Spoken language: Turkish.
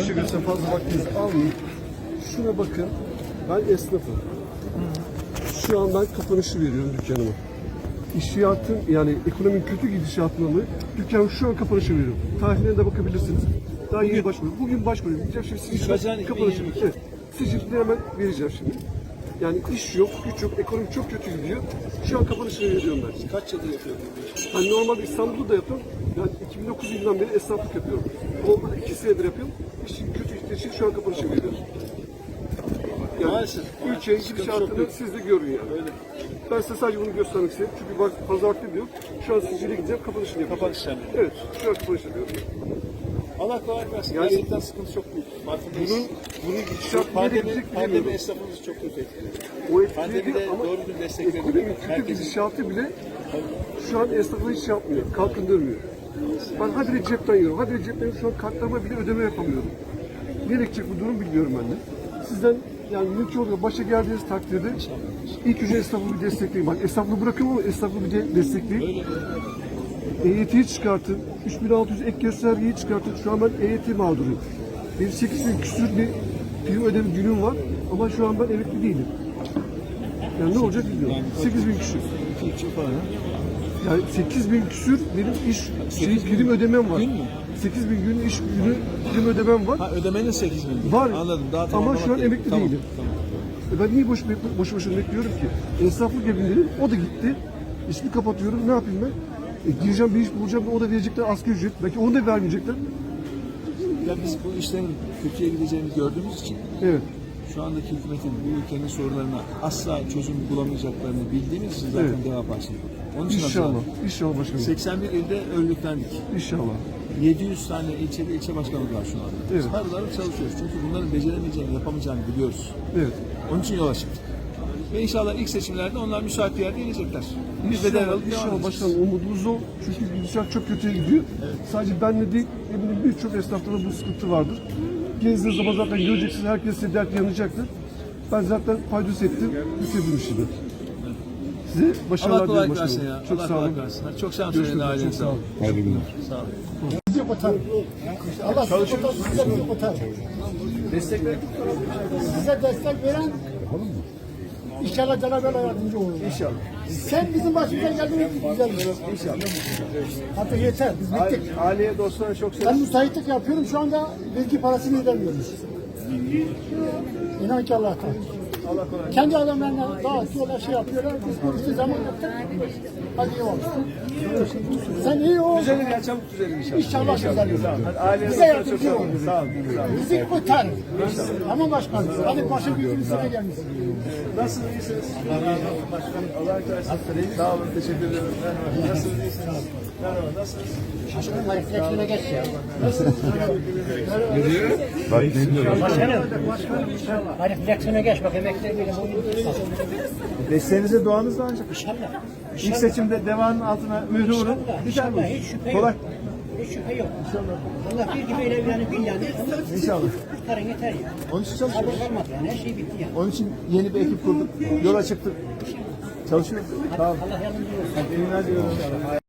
geçmişe göre fazla vaktinizi almayayım. Şuna bakın. Ben esnafım. Şu an ben kapanışı veriyorum dükkanıma. İşiyatın yani ekonominin kötü gidişatına mı dükkan şu an kapanışı veriyorum. Tarihine de bakabilirsiniz. Daha yeni başvuruyorum. Bugün başvuruyorum. Diyeceğim şimdi sizin Haziran kapanışı. 2022. Evet. Sicilini hemen vereceğim şimdi. Yani iş yok, güç yok, ekonomi çok kötü gidiyor. Şu an kapanışını veriyorum ben. Kaç yıldır işi? Ben normalde İstanbul'da da yapıyorum. Ben 2009 yılından beri esnaflık yapıyorum. Olmadı iki senedir yapıyorum. İşin kötü gittiği için şu an kapanışı veriyorum. Yani Maalesef. ülkenin çok büyük. siz de görün yani. Öyle. Ben size sadece bunu göstermek istedim. Çünkü bak vaktim yok. Şu an Sicil'e gideceğim, kapanışını yapacağım. Kapanış yani. Evet, şu an kapanış yapıyorum. Allah kolaylık versin. Yani- Gerçekten sıkıntı çok büyük. Farkındayız. Bunun, bunun gidişat pandemi, pandemi esnafımızı çok kötü etkiledi. O etkiledi Pandemide ama doğru düzgün destek kötü Herkesin- gidişatı bile şu an esnafına hiç şey yapmıyor, kalkındırmıyor. Ben habire cepten yiyorum, habire cepten yiyorum. Şu an kartlarıma bile ödeme yapamıyorum. Nereye gidecek bu durum bilmiyorum ben de. Sizden yani mümkün oluyor başa geldiğiniz takdirde ilk önce esnafı bir destekleyin. Bak esnafını bırakın ama esnafı bir de destekleyin. EYT'yi çıkartın. 3600 ek göstergeyi çıkartın. Şu an ben EYT mağduruyum. Benim 8000 küsür bir prim ödeme günüm var ama şu an ben emekli değilim. Yani ne olacak bilmiyorum. 8000 küsür. Yani 8000 küsür benim iş şey prim ödemem var. Gün mü? 8000 gün iş günü prim ödemem var. Ha ödemenin 8 bin. Var. Anladım. Daha Ama tamamlamak şu an değil. emekli Tamam, değilim. Tamam. E Ben niye boş, boş boşuna bekliyorum ki? Esnaflık dedim. O da gitti. İşini kapatıyorum. Ne yapayım ben? E, gireceğim bir iş bulacağım. O da verecekler asgari ücret. Belki onu da vermeyecekler. Ya biz bu işlerin kötüye gideceğini gördüğümüz için Evet. şu andaki hükümetin bu ülkenin sorunlarına asla çözüm bulamayacaklarını bildiğimiz için zaten Evet. deva başladık. Onun için İnşallah. hazırlandık. İnşallah başkanım. 81 ilde örgütlendik. İnşallah. 700 tane ilçede ilçe başkanlığı var şu anda. Biz Evet. harıl harıl çalışıyoruz. Çünkü bunların beceremeyeceğini, yapamayacağını biliyoruz. Evet. Onun için yola çıktık. Ve inşallah ilk seçimlerde onlar müsait bir yerde inecekler. Biz de devralım. İnşallah, başkanım umudumuz o. Çünkü gidişat çok kötüye gidiyor. Sadece benle değil, eminim birçok esnafta da bu sıkıntı vardır. Gezdiğiniz zaman zaten göreceksiniz. Herkes size dert yanacaktır. Ben zaten faydası ettim. Bitirdim işimi. Size Allah başarılar diliyorum kolaylık versin başkanım. ya. Çok Allah sağ olun. Çok selam Görüşmek söyleyin üzere, çok sağ olun. Hayırlı günler. Sağ olun. Bizi. Allah sizi kurtar, size bizi kurtar. Destekler. Size destek veren İnşallah Cenab-ı Allah yardımcı olur. İnşallah. Sen bizim başımıza geldin güzel. İnşallah. Artık yeter. Biz bittik. Aileye dostlara çok selam. Ben müsaitlik yapıyorum. Şu anda vergi parasını ödemiyoruz. İnan ki Allah'tan. Kendi adamlarına dağıtıyorlar, şey yapıyorlar. Biz bu işte zaman yaptık. Hadi iyi olsun. Sen iyi ol. Düzelir ya çabuk düzelir inşallah. İnşallah aileye Bize yardımcı olun. Sağ olun. Bizi kurtar. Tamam başkanım. Hadi başın gözünüze gelmişsin. Nasılsınız? iyisiniz? Başkanım Allah kolaylık versin. Sağ olun. Teşekkür ederim. Merhaba. Nasılsınız? iyisiniz? Merhaba. Nasılsınız? Başkanım refleksine geç ya. Hadi refleksine geç bak emekler benim Desteğinize duanızla ancak. İnşallah. İlk seçimde devanın altına mührü vurun. İnşallah. İnşallah. Hiç şüphe Kolay. yok. Hiç şüphe yok. Allah bir gibi eyle yani billahi. İnşallah. Kurtarın yeter ya. Onun için Sabır çalışıyoruz. kalmadı yani her şey bitti yani. Onun için yeni bir ekip kurduk. Yola çıktık. Çalışıyoruz. Olun. Allah yardımcı olsun. İyi günler diliyorum.